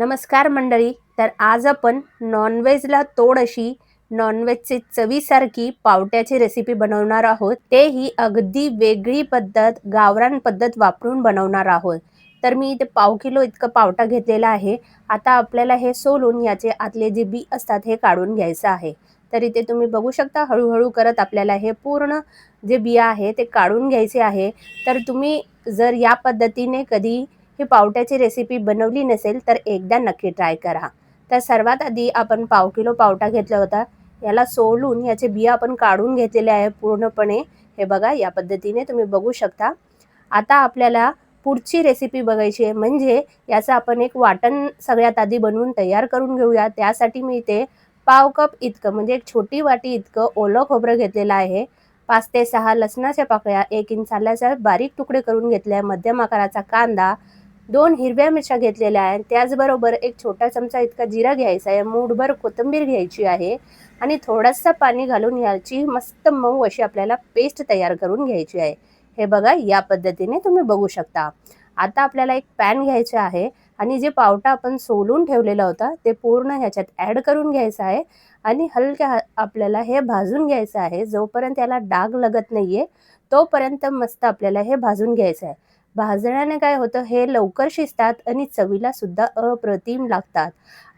नमस्कार मंडळी तर आज आपण नॉनव्हेजला तोड अशी नॉनव्हेजची चवीसारखी पावट्याची रेसिपी बनवणार आहोत. तेही अगदी वेगळी पद्धत गावरान पद्धत वापरून बनवणार आहोत. तर मी इथे पाव किलो इतकं पावटा घेतलेला आहे. आता आपल्याला हे सोलून याचे आतले जे बी असतात हे काढून घ्यायचं आहे. तर इथे तुम्ही बघू शकता हळूहळू करत आपल्याला हे पूर्ण जे बिया आहे ते काढून घ्यायचे आहे. तर तुम्ही जर या पद्धतीने कधी ही पावट्याची रेसिपी बनवली नसेल तर एकदा नक्की ट्राय करा. तर सर्वात आधी आपण पाव किलो पावटा घेतला होता. याला सोलून याचे बिया आपण काढून घेतलेले आहे पूर्णपणे. हे बघा या पद्धतीने तुम्ही बघू शकता. आता आपल्याला पुढची रेसिपी बघायची आहे. म्हणजे याचं आपण एक वाटण सगळ्यात आधी बनवून तयार करून घेऊया. त्यासाठी मी इथे पाव कप इतकं म्हणजे एक छोटी वाटी इतकं ओलं खोबरं घेतलेलं आहे. पाच ते सहा लसणाच्या पाकळ्या एक इंच आल्याचा बारीक तुकडे करून घेतले आहे मध्यम आकाराचा कांदा दोन हिरव्या मिरच्या घेतलेल्या आहेत. त्याचबरोबर एक छोटा चमचा इतका जिरा घ्यायचा आहे. मूठभर कोथिंबीर घ्यायची आहे आणि थोडंसं पाणी घालून याची मस्त मऊ अशी आपल्याला पेस्ट तयार करून घ्यायची आहे. हे बघा या पद्धतीने तुम्ही बघू शकता. आता आपल्याला एक पॅन घ्यायचं आहे आणि जे पावटा आपण सोलून ठेवलेला होता ते पूर्ण ह्याच्यात ॲड करून घ्यायचं आहे आणि हलक्या आपल्याला हे भाजून घ्यायचं आहे. जोपर्यंत याला डाग लगत आहे तोपर्यंत मस्त आपल्याला हे भाजून घ्यायचं आहे. भाजण्याने काय होतं? हे लवकर शिजतात आणि चवीला सुद्धा अप्रतिम लागतात.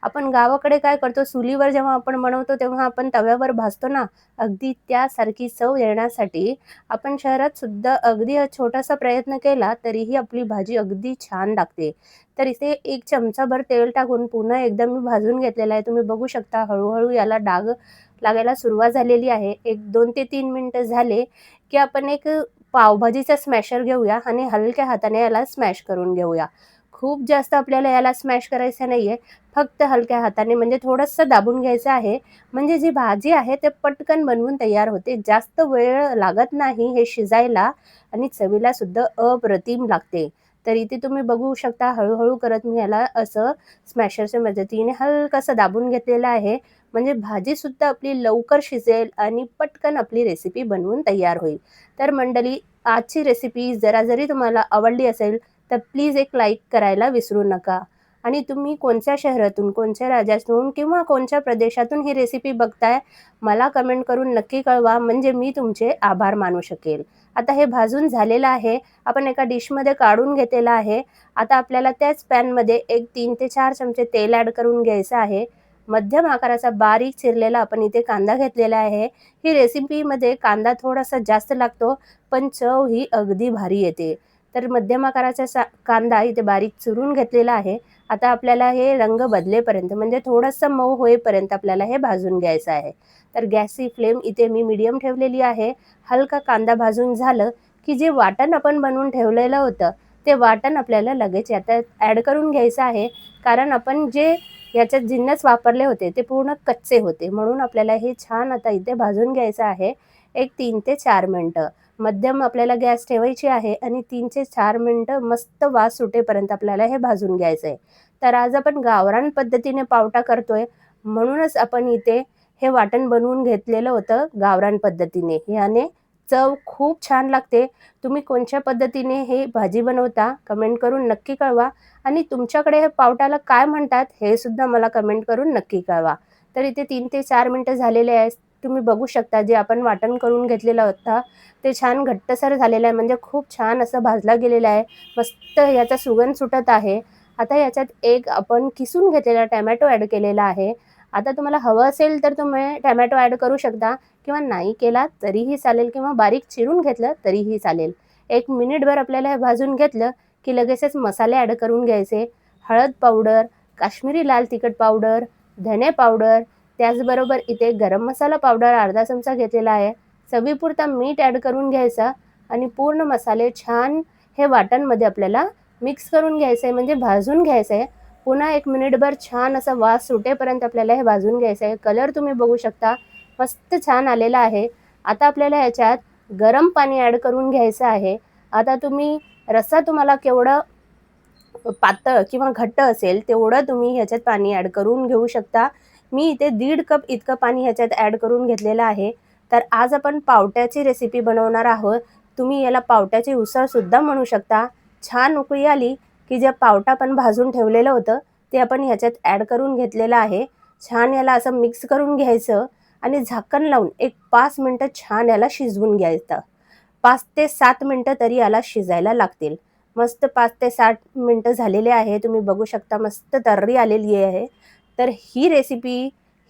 आपण गावाकडे काय करतो? चुलीवर जेव्हा आपण बनवतो तेव्हा आपण तव्यावर भाजतो ना? अगदी त्यासारखी चव येण्यासाठी आपण शहरात सुद्धा अगदी छोटासा प्रयत्न केला तरीही आपली भाजी अगदी छान लागते. तर इथे एक चमचाभर तेल टाकून पुन्हा एकदा मी भाजून घेतलेला आहे. तुम्ही बघू शकता हळूहळू याला डाग लागायला सुरुवात झालेली आहे. एक दोन ते तीन मिनटं झाले की आपण एक पावभाजीचा स्मॅशर घेऊया आणि हलक्या हाताने याला स्मॅश करून घेऊया. खूप जास्त आपल्याला याला स्मॅश करायचं नाही आहे फक्त हलक्या हाताने म्हणजे थोडंसं दाबून घ्यायचं आहे. म्हणजे जी भाजी आहे ते पटकन बनवून तयार होते. जास्त वेळ लागत नाही हे शिजायला आणि चवीला सुद्धा अप्रतिम लागते. तर इथे तुम्ही बघू शकता हळूहळू करत मी याला असं स्मॅशरच्या मदतीने हलकासा दाबून घेतलेलं आहे. म्हणजे भाजीसुद्धा आपली लवकर शिजेल आणि पटकन आपली रेसिपी बनवून तयार होईल. तर मंडळी आजची रेसिपी जरा जरी तुम्हाला आवडली असेल तर प्लीज एक लाईक करायला विसरू नका. आणि तुम्ही कोणत्या शहरातून कोणत्या राज्यातून किंवा कोणत्या प्रदेशातून ही रेसिपी बघताय मला कमेंट करून नक्की कळवा. म्हणजे मी तुमचे आभार मानू शकेल. आता हे भाजून झालेलं आहे. आपण एका डिशमध्ये काढून घेतलेलं आहे. आता आपल्याला त्याच पॅनमध्ये एक तीन ते चार चमचे तेल ॲड करून घ्यायचं आहे. मध्यम आकाराचा बारीक चिरलेला आपण इथे कांदा घेतलेला आहे. ही रेसिपीमध्ये कांदा थोडासा जास्त लागतो पण चव ही अगदी भारी येते. तर मध्यम आकाराचा सा कांदा इथे बारीक चुरून घेतलेला आहे. आता आपल्याला हे रंग बदलेपर्यंत म्हणजे थोडंसं मऊ होईपर्यंत आपल्याला हे भाजून घ्यायचं आहे. तर गॅसची फ्लेम इथे मी मीडियम ठेवलेली आहे. हलका कांदा भाजून झालं की जे वाटण आपण बनवून ठेवलेलं होतं ते वाटण आपल्याला लगेच याच्यात ॲड करून घ्यायचं आहे. कारण आपण जे याच्यात जिन्नस वापरले होते ते पूर्ण कच्चे होते. म्हणून आपल्याला हे छान आता इथे भाजून घ्यायचं आहे. एक तीन ते चार मिनटं. मध्यम आपल्याला गॅस ठेवायची आहे आणि तीन ते चार मिनटं मस्त वास सुटेपर्यंत आपल्याला हे भाजून घ्यायचं आहे तर आज आपण गावरान पद्धतीने पावटा करतोय. म्हणूनच आपण इथे हे वाटण बनवून घेतलेलं होतं गावरान पद्धतीने. याने चव खूप छान लागते. तुम्ही कोणत्या पद्धतीने हे भाजी बनवता कमेंट करून नक्की कळवा. आणि तुमच्याकडे हे पावटाला काय म्हणतात हे सुद्धा मला कमेंट करून नक्की कळवा. तर इथे तीन ते चार मिनटं झालेले आहेत. तुम्ही बघू शकता जे आपण वाटण करून घेतलेलं होता ते छान घट्टसर झालेलं आहे म्हणजे खूप छान असं भाजला गेलेलं आहे. मस्त याचा सुगंध सुटत आहे. आता याच्यात एक आपण किसून घेतलेला टॅमॅटो ॲड केलेला आहे. आता तुम्हाला हवं असेल तर तुम्ही टॅमॅटो ॲड करू शकता किंवा नाही केला तरीही चालेल किंवा बारीक चिरून घेतलं तरीही चालेल. एक मिनिटभर आपल्याला हे भाजून घेतलं की लगेचच मसाले ॲड करून घ्यायचे. हळद पावडर काश्मीरी लाल तिखट पावडर धने पावडर त्याचबरोबर इथे गरम मसाला पावडर अर्धा चमचा घेतलेला आहे. चवीपुरता मीठ ॲड करून घ्यायचा आणि पूर्ण मसाले छान हे वाटणमध्ये आपल्याला मिक्स करून घ्यायचं आहे म्हणजे भाजून घ्यायचं आहे पुन्हा एक मिनिटभर छान असा वास सुटेपर्यंत आपल्याला हे भाजून घ्यायचं आहे कलर तुम्ही बघू शकता. मस्त छान आलेला आहे. आता आपल्याला ह्याच्यात गरम पाणी ॲड करून घ्यायचं आहे. आता तुम्ही रस्सा तुम्हाला केवढं पातळ किंवा घट्ट असेल तेवढं तुम्ही ह्याच्यात पाणी ॲड करून घेऊ शकता. मी इथे दीड कप इतकं पाणी ह्याच्यात ॲड करून घेतलेलं आहे. तर आज आपण पावट्याची रेसिपी बनवणार आहोत. तुम्ही याला पावट्याची उसळसुद्धा म्हणू शकता. छान उकळी आली की जे पावटा पण भाजून ठेवलेलं होतं ते आपण ह्याच्यात ॲड करून घेतलेलं आहे. छान याला असं मिक्स करून घ्यायचं आणि झाकण लावून एक पाच मिनटं छान याला शिजवून घ्यायचं. पाच ते सात मिनटं तरी याला शिजायला लागतील. मस्त पाच ते सात मिनटं झालेले आहे. तुम्ही बघू शकता मस्त तर्री आलेली आहे. तर ही रेसिपी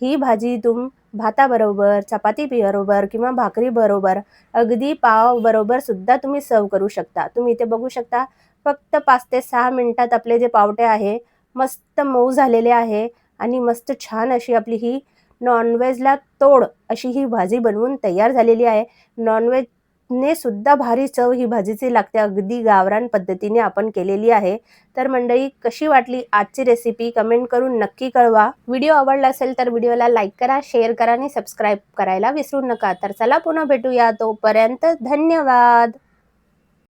ही भाजी तुम भाताबरोबर चपाती बरोबर किंवा भाकरी बरोबर अगदी पाव बरोबर सुद्धा तुम्ही सर्व करू शकता. तुम्ही इथे बघू शकता फक्त पाच ते सहा मिनटात आपले जे पावटे आहे मस्त मऊ झालेले आहे आणि मस्त छान अशी आपली ही नॉनव्हेजला तोड अशी ही भाजी बनवून तयार झालेली आहे. ने सुद्धा भारी चव ही भाजीची लागते. अगदी गावरान पद्धतीने आपण केलेली आहे. तर मंडळी कशी वाटली आजची रेसिपी कमेंट करून नक्की कळवा. व्हिडिओ आवडला असेल तर व्हिडिओला लाईक करा शेअर करा आणि सबस्क्राईब करायला विसरू नका. तर चला पुन्हा भेटूया. तोपर्यंत धन्यवाद.